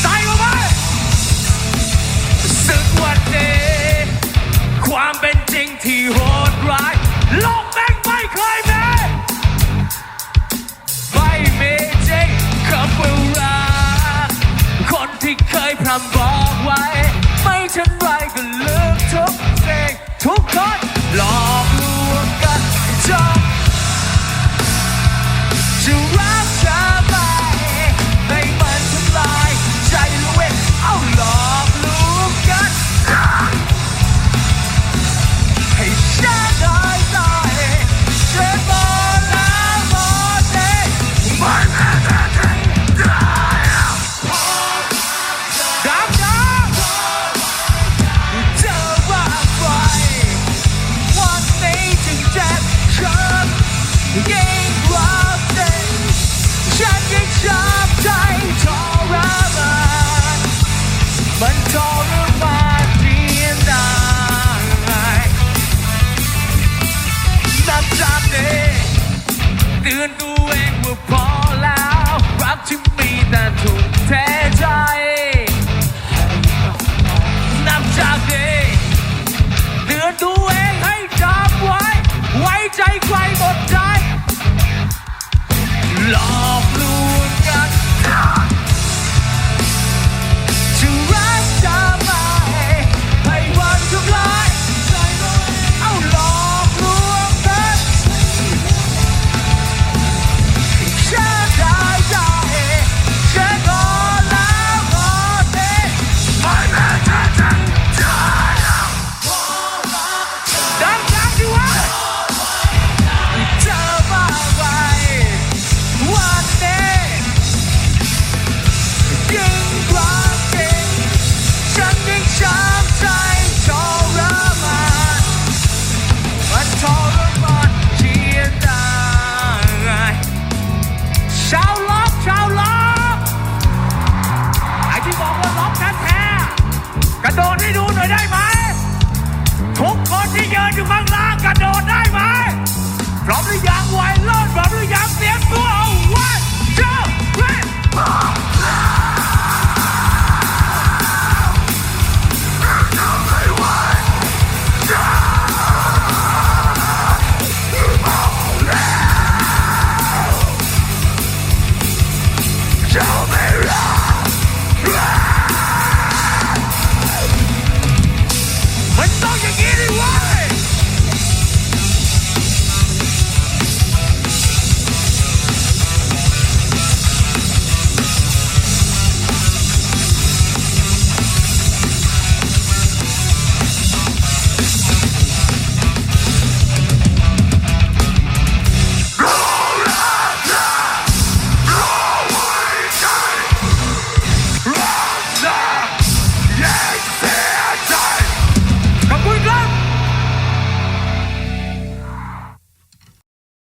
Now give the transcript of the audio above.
ใส่เาไปสึกวันนี้ความเป็นจริงที่โหดร้ายโลกแม่งไม่เคยมีไม่มีจคำว่ารักคนที่เคยพร่ำบอกไว้ ไม่ชน อนดูเองว่าพอแล้ว รักที่มีแต่ถูกเทใจ มันงลางกระโดด